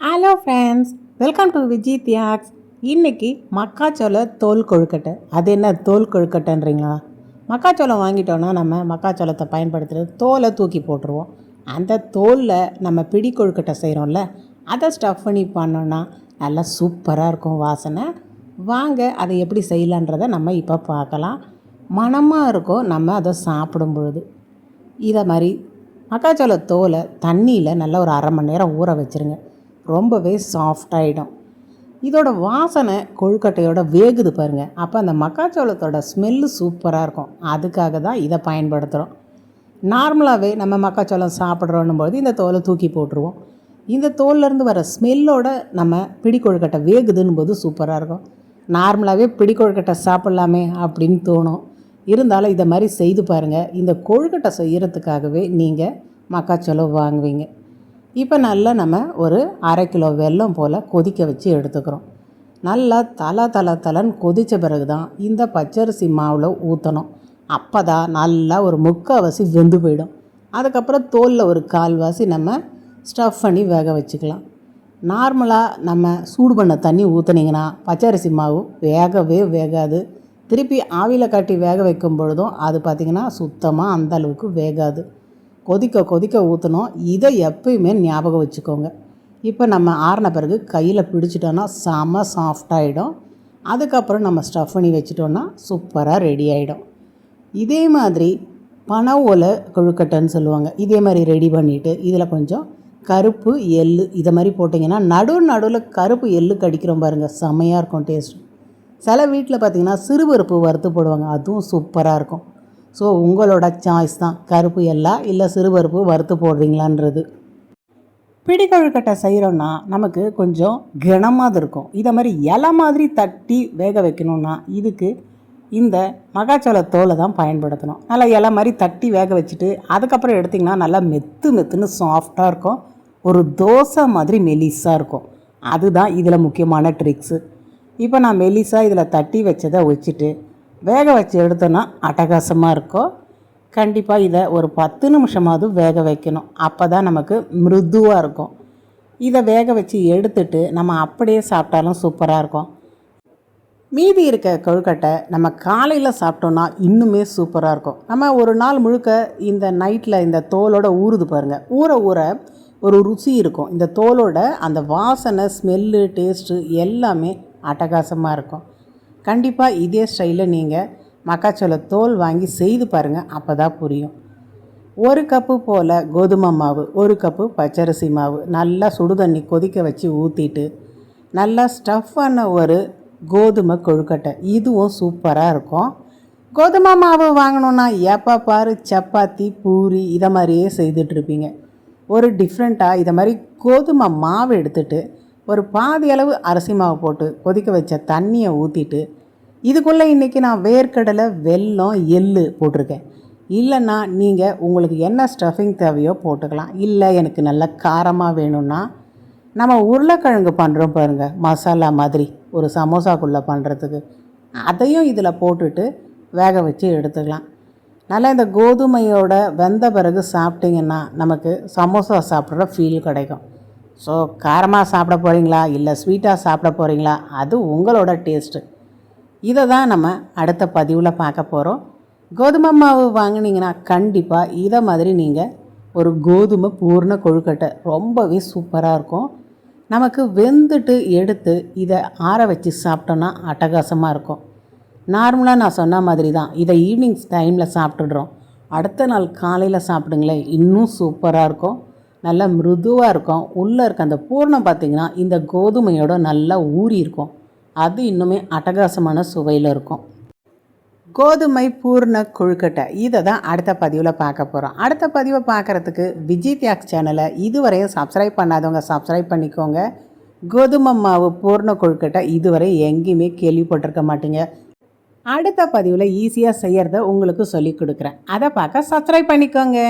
Hello friends welcome to Viji Thiyags இன்றைக்கி மக்காச்சோள தோல் கொழுக்கட்டை. அது என்ன தோல் கொழுக்கட்டைன்றீங்களா? மக்காச்சோளம் வாங்கிட்டோன்னா நம்ம மக்காச்சோளத்தை பயன்படுத்துகிறது தோலை தூக்கி போட்டுருவோம். அந்த தோலில் நம்ம பிடி கொழுக்கட்டை செய்கிறோம்ல அதை ஸ்டஃப் பண்ணி பண்ணோன்னா நல்லா சூப்பராக இருக்கும் வாசனை. வாங்க அதை எப்படி செய்யலான்றதை நம்ம இப்போ பார்க்கலாம். மனமாக இருக்கும் நம்ம அதை சாப்பிடும் பொழுது. இதை மாதிரி மக்காச்சோள தோலை தண்ணியில் நல்லா ஒரு அரை மணி நேரம் ஊற வச்சுருங்க. ரொம்பவே சாஃப்டாகிடும் இதோட வாசனை கொழுக்கட்டையோட வேகுது பாருங்கள் அப்போ அந்த மக்காச்சோளத்தோட ஸ்மெல்லு சூப்பராக இருக்கும். அதுக்காக தான் இதை பயன்படுத்துகிறோம் நார்மலாகவே நம்ம மக்காச்சோளம் சாப்பிட்றோன்னும் போது இந்த தோலை தூக்கி போட்டுருவோம். இந்த தோல்லேருந்து வர ஸ்மெல்லோட நம்ம பிடி கொழுக்கட்டை வேகுதுன்னு போது சூப்பராக இருக்கும். நார்மலாகவே பிடி கொழுக்கட்டை சாப்பிட்லாமே அப்படின்னு தோணும். இருந்தாலும் இதை மாதிரி செய்து பாருங்கள் இந்த கொழுக்கட்டை செய்கிறதுக்காகவே நீங்கள் மக்காச்சோளம் வாங்குவீங்க. இப்போ நல்லா நம்ம ஒரு அரை கிலோ வெல்லம் போல் கொதிக்க வச்சு எடுத்துக்கிறோம். நல்லா தலை தலை தலைன்னு கொதித்த பிறகு தான் இந்த பச்சரிசி மாவில் ஊற்றணும் அப்போ தான் நல்லா ஒரு முக்கால்வாசி வெந்து போயிடும். அதுக்கப்புறம் தோலில் ஒரு கால்வாசி நம்ம ஸ்டஃப் பண்ணி வேக வச்சுக்கலாம். நார்மலாக நம்ம சூடு பண்ண தண்ணி ஊற்றுனீங்கன்னா பச்சரிசி மாவு வேகவே வேகாது. திருப்பி ஆவியில் காட்டி வேக வைக்கும் பொழுதும் அது பார்த்திங்கன்னா சுத்தமாக அந்த அளவுக்கு வேகாது. கொதிக்க கொதிக்க ஊற்றணும் இதை எப்பயுமே ஞாபகம் வச்சுக்கோங்க. இப்போ நம்ம ஆறின பிறகு கையில் பிடிச்சிட்டோன்னா செம சாஃப்டாகிடும் அதுக்கப்புறம் நம்ம ஸ்டஃப் பண்ணி வச்சிட்டோன்னா சூப்பராக ரெடி ஆகிடும் இதே மாதிரி பனை ஓலை கொழுக்கட்டைன்னு சொல்லுவாங்க. இதே மாதிரி ரெடி பண்ணிவிட்டு இதில் கொஞ்சம் கருப்பு எள்ளு இதை மாதிரி போட்டிங்கன்னா நடு நடுவில் கருப்பு எள்ளு கடிக்கிறோம் பாருங்கள் செமையாக இருக்கும் டேஸ்ட் சில வீட்டில் பார்த்திங்கன்னா சிறுபருப்பு வறுத்து போடுவாங்க. அதுவும் சூப்பராக இருக்கும். ஸோ உங்களோட சாய்ஸ் தான். கருப்பு எல்லாம் இல்லை சிறுபருப்பு வறுத்து போடுறீங்களான்றது. பிடிக்கொழுக்கட்டை செய்கிறோன்னா நமக்கு கொஞ்சம் கனமாக இருக்கும். இதை மாதிரி இலை மாதிரி தட்டி வேக வைக்கணும்னா இதுக்கு இந்த மகாச்சோள தோலை தான் பயன்படுத்தணும். நல்லா இலை மாதிரி தட்டி வேக வச்சுட்டு அதுக்கப்புறம் எடுத்திங்கன்னா நல்லா மெத்து மெத்துன்னு சாஃப்டாக இருக்கும். ஒரு தோசை மாதிரி மெலிஸாக இருக்கும். அதுதான் இதில் முக்கியமான ட்ரிக்ஸு இப்போ நான் மெலிஸாக இதில் தட்டி வச்சதை வச்சுட்டு வேக வச்சு எடுத்தோன்னா அட்டகாசமாக இருக்கும். கண்டிப்பாக இதை ஒரு பத்து நிமிஷமாவது வேக வைக்கணும். அப்போ தான் நமக்கு மிருதுவாக இருக்கும். இதை வேக வச்சு எடுத்துட்டு நம்ம அப்படியே சாப்பிட்டாலும் சூப்பராக இருக்கும். மீதி இருக்க கொழுக்கட்டை நம்ம காலையில் சாப்பிட்டோன்னா இன்னுமே சூப்பராக இருக்கும். நம்ம ஒரு நாள் முழுக்க இந்த நைட்டில் இந்த தோலோட ஊறுது பாருங்கள் ஊற ஊற ஒரு ருசி இருக்கும். இந்த தோலோட அந்த வாசனை ஸ்மெல்லு டேஸ்ட்டு எல்லாமே அட்டகாசமாக இருக்கும். கண்டிப்பாக இதே ஸ்டைலில் நீங்கள் மக்காச்சோள தோல் வாங்கி செய்து பாருங்கள் அப்போ தான் புரியும். ஒரு கப்பு போல் கோதுமை மாவு ஒரு கப்பு பச்சரிசி மாவு நல்லா சுடு தண்ணி கொதிக்க வச்சு ஊற்றிட்டு நல்லா ஸ்டஃப் பண்ண ஒரு கோதுமை கொழுக்கட்டை. இதுவும் சூப்பராக இருக்கும். கோதுமை மாவு வாங்கணுன்னா எப்போ பாரு சப்பாத்தி பூரி இதை மாதிரியே செய்துட்ருப்பீங்க ஒரு டிஃப்ரெண்ட்டாக இதை மாதிரி கோதுமை மாவு எடுத்துட்டு ஒரு பாதி அளவு அரிசி மாவு போட்டு கொதிக்க வச்ச தண்ணியை ஊற்றிட்டு இதுக்குள்ளே இன்றைக்கி நான் வேர்க்கடலை வெல்லம் எள்ளு போட்டிருக்கேன். இல்லைன்னா நீங்கள் உங்களுக்கு என்ன ஸ்டஃபிங் தேவையோ போட்டுக்கலாம். இல்லை எனக்கு நல்ல காரமாக வேணும்னா நம்ம உருளைக்கிழங்கு பண்ணுறோம் பாருங்கள் மசாலா மாதிரி ஒரு சமோசாக்குள்ளே பண்ணுறதுக்கு அதையும் இதில் போட்டுட்டு வேக வச்சு எடுத்துக்கலாம். நல்லா இந்த கோதுமையோட வெந்த பிறகு சாப்பிட்டிங்கன்னா நமக்கு சமோசா சாப்பிட்ற ஃபீல் கிடைக்கும். ஸோ காரமாக சாப்பிட போகிறீங்களா இல்லை ஸ்வீட்டாக சாப்பிட போகிறீங்களா அது உங்களோட டேஸ்ட்டு இதை தான் நம்ம அடுத்த பதிவில் பார்க்க போகிறோம் கோதுமை மாவு வாங்கினீங்கன்னா கண்டிப்பாக இதை மாதிரி நீங்கள் ஒரு கோதுமை பூர்ண கொழுக்கட்டை ரொம்பவே சூப்பராக இருக்கும். நமக்கு வெந்துட்டு எடுத்து இதை ஆற வச்சு சாப்பிட்டோன்னா அட்டகாசமாக இருக்கும். நார்மலாக நான் சொன்ன மாதிரி தான் இதை ஈவினிங் டைமில் சாப்பிட்டுடுறோம். அடுத்த நாள் காலையில் சாப்பிடுங்களேன் இன்னும் சூப்பராக இருக்கும். நல்லா மிருதுவாக இருக்கும். உள்ளே இருக்க அந்த பூர்ணம் பார்த்திங்கன்னா இந்த கோதுமையோட நல்லா ஊறி இருக்கும். அது இன்னுமே அட்டகாசமான சுவையில் இருக்கும். கோதுமை பூர்ண கொழுக்கட்டை. இதை தான் அடுத்த பதிவில் பார்க்க போகிறோம் அடுத்த பதிவை பார்க்குறதுக்கு விஜய் தியாக் சேனலை இதுவரையும் சப்ஸ்கிரைப் பண்ணாதவங்க சப்ஸ்கிரைப் பண்ணிக்கோங்க. கோதுமை மாவு பூர்ண கொழுக்கட்டை இதுவரை எங்கேயுமே கேள்விப்பட்டிருக்க மாட்டீங்க. அடுத்த பதிவில் ஈஸியாக செய்கிறத உங்களுக்கு சொல்லி கொடுக்குறேன். அதை பார்க்க சப்ஸ்கிரைப் பண்ணிக்கோங்க.